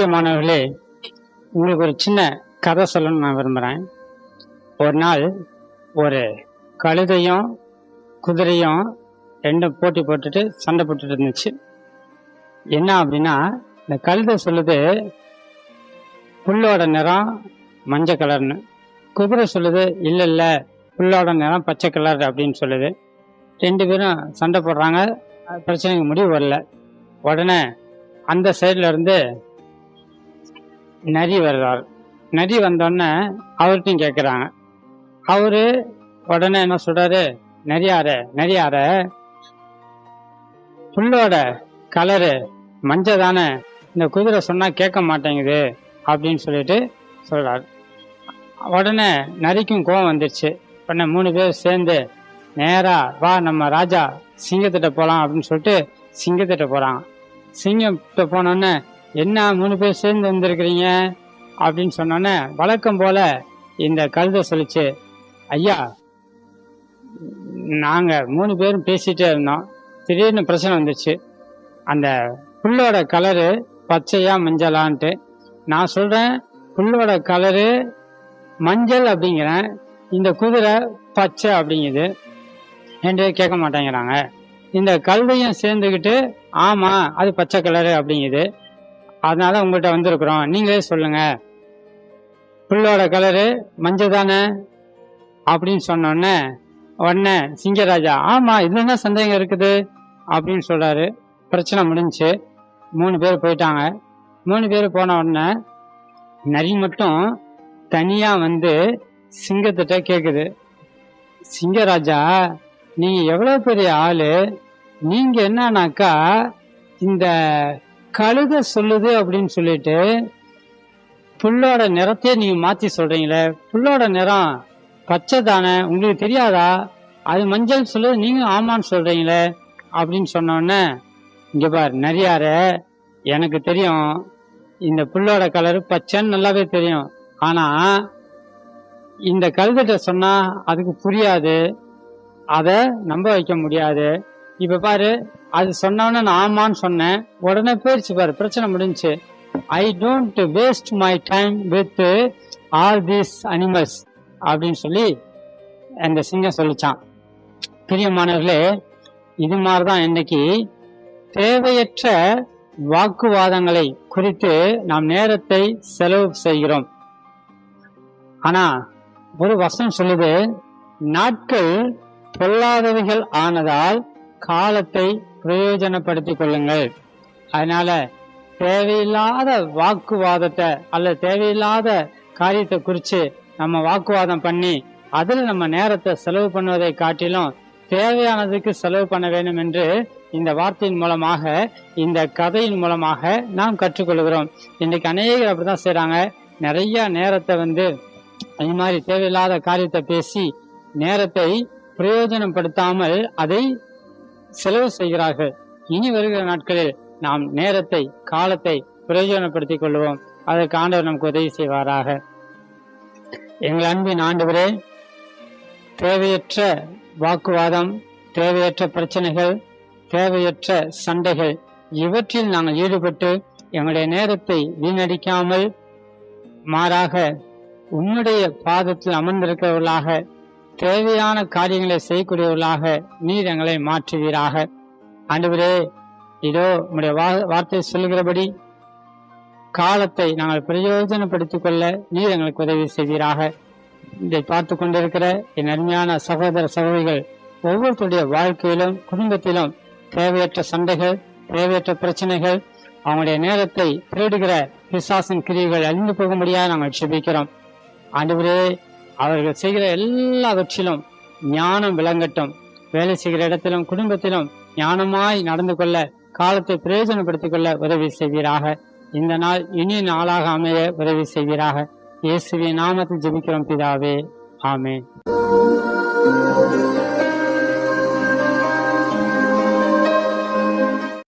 பிரியமானவர்களே உங்களுக்கு ஒரு சின்ன கதை சொல்லணும்னு நான் விரும்புகிறேன் ஒரு நாள் ஒரு கழுதையும் குதிரையும் ரெண்டும் போட்டி போட்டுட்டு சண்டை போட்டுட்டு இருந்துச்சு. என்ன அப்படின்னா இந்த கழுதை சொல்லுது புல்லோட நிறம் மஞ்சள் கலர்னு. குதிரை சொல்லுது இல்லை இல்லை புல்லோட நிறம் பச்சை கலர் அப்படின்னு சொல்லுது. ரெண்டு பேரும் சண்டை போடுறாங்க பிரச்சனைக்கு முடிவு வரல. உடனே அந்த சைடுல இருந்து நரி வருவார் நரி வந்தோடனே அவர்கிட்டையும் கேட்குறாங்க அவரு உடனே என்ன சொல்றாரு? நரியார நரியார புல்லோட கலரு மஞ்சள் தானே இந்த குதிரை சொன்னா கேட்க மாட்டேங்குது அப்படின்னு சொல்லிட்டு சொல்றாரு. உடனே நரிக்கும் கோவம் வந்துருச்சு. உடனே மூணு பேர் சேர்ந்து நேரா வா நம்ம ராஜா சிங்கத்திட்ட போலாம் அப்படின்னு சொல்லிட்டு சிங்கத்திட்ட போறாங்க. சிங்கத்திட்ட போனோடனே என்ன மூணு பேர் சேர்ந்து வந்திருக்கிறீங்க? அப்படின்னு சொன்னோன்னே வழக்கம் போல இந்த கழுதை சொல்லிச்சு ஐயா நாங்கள் மூணு பேரும் பேசிகிட்டே இருந்தோம். திடீர்னு பிரச்சனை வந்துச்சு. அந்த புல்லோட கலரு பச்சையா மஞ்சளான்ட்டு. நான் சொல்கிறேன் புல்லோட கலரு மஞ்சள் அப்படிங்கிறேன். இந்த குதிரை பச்சை அப்படிங்குது. என்று கேட்க மாட்டேங்கிறாங்க. இந்த கழுதையும் சேர்ந்துக்கிட்டு ஆமாம் அது பச்சை கலரு அப்படிங்குது. அதனால உங்கள்கிட்ட வந்திருக்கிறோம். நீங்களே சொல்லுங்க. புல்லோட கலரு மஞ்சள் தானே அப்படின்னு சொன்னோடனே உடனே சிங்கராஜா ஆமா இதுல என்ன சந்தேகம் இருக்குது? அப்படின்னு சொல்றாரு. பிரச்சனை முடிஞ்சுச்சு மூணு பேர் போயிட்டாங்க. மூணு பேர் போன உடனே நரி மட்டும் தனியா வந்து சிங்கத்திட்ட கேக்குது. சிங்கராஜா நீங்க எவ்வளவு பெரிய ஆளு. நீங்க என்னன்னாக்கா இந்த கழுத சொல்லுது அப்படின்னு சொல்லிட்டு புல்லோட நிறத்தையே நீங்க மாத்தி சொல்றீங்களே. புல்லோட நிறம் பச்சை தானே உங்களுக்கு தெரியாதா? அது மஞ்சள் சொல்லுது நீங்க ஆமான்னு சொல்றீங்களே அப்படின்னு சொன்னோடனே இங்க பார் நிறையார எனக்கு தெரியும் இந்த புல்லோட கலர் பச்சைன்னு நல்லாவே தெரியும். ஆனா இந்த கழுதிட்ட சொன்னா அதுக்கு புரியாது. அதை நம்ப வைக்க முடியாது. இப்ப பாரு அது சொன்னோன்னு நான் ஆமான்னு சொன்னேன். உடனே போயிடுச்சு பாரு பிரச்சனை முடிஞ்சுச்சு. I don't waste my time with all these animals அப்படின்னு சொல்லி அந்த சிங்கம் சொல்லிச்சான். பிரியமானவர்களே இது மாதிரிதான் இன்னைக்கு தேவையற்ற வாக்குவாதங்களை குறித்து நாம் நேரத்தை செலவு செய்கிறோம். ஆனா ஒரு வசனம் சொல்லுது நாட்கள் பொல்லாதவைகள் ஆனதால் காலத்தை பிரயோஜனப்படுத்திக் கொள்ளுங்கள் அதனால தேவையில்லாத வாக்குவாதத்தை அல்ல தேவையில்லாத காரியத்தை குறித்து நம்ம வாக்குவாதம் பண்ணி அதில் நம்ம நேரத்தை செலவு பண்ணுவதை காட்டிலும் தேவையானதுக்கு செலவு பண்ண வேண்டும் என்று இந்த வார்த்தையின் மூலமாக இந்த கதையின் மூலமாக நாம் கற்றுக்கொள்கிறோம். இன்றைக்கு அநேகர் அப்படிதான் செய்கிறாங்க நிறைய நேரத்தை வந்து இது மாதிரி தேவையில்லாத காரியத்தை பேசி நேரத்தை பிரயோஜனப்படுத்தாமல் அதை செலவு செய்கிறார்கள். இனி வருகிற நாட்களில் நாம் நேரத்தை காலத்தை பிரயோஜனப்படுத்திக் கொள்வோம். அதற்கு ஆண்டவர் நமக்கு உதவி செய்வாராக. எங்கள் அன்பின் ஆண்டவரே தேவையற்ற வாக்குவாதம் தேவையற்ற பிரச்சனைகள் தேவையற்ற சண்டைகள் இவற்றில் நாங்கள் ஈடுபட்டு எங்களுடைய நேரத்தை வீணடிக்காமல் மாறாக உன்னுடைய பாதத்தில் அமர்ந்திருக்கிறவர்களாக தேவையான காரியங்களை செய்யக்கூடியவர்களாக நீர் எங்களை மாற்றுவீராக. ஆண்டவரே இதோ உம்முடைய வா- வார்த்தை சொல்கிறபடி காலத்தை நாங்கள் பிரயோஜனப்படுத்திக் கொள்ள நீர் எங்களுக்கு உதவி செய்வீராக. இதை பார்த்து கொண்டிருக்கிற என் அருமையான சகோதர சகோதரிகள் ஒவ்வொருத்தருடைய வாழ்க்கையிலும் குடும்பத்திலும் தேவையற்ற சண்டைகள் தேவையற்ற பிரச்சனைகள் அவங்களுடைய நேரத்தை திருடுகிற பிசாசின் கிரியைகள் அழிந்து போகும்படியாக நாங்கள் செபிக்கிறோம் ஆண்டவரே அவர்கள் செய்கிற எல்லாவற்றிலும் ஞானம் விளங்கட்டும். வேலை செய்கிற இடத்திலும் குடும்பத்திலும் ஞானமாய் நடந்து கொள்ள காலத்தை பிரயோஜனப்படுத்திக் கொள்ள உதவி செய்வீராக. இந்த நாள் இனிய நாளாக அமைய உதவி செய்வீராக. இயேசுவின் நாமத்தில் ஜெபிக்கிறோம் பிதாவே. ஆமே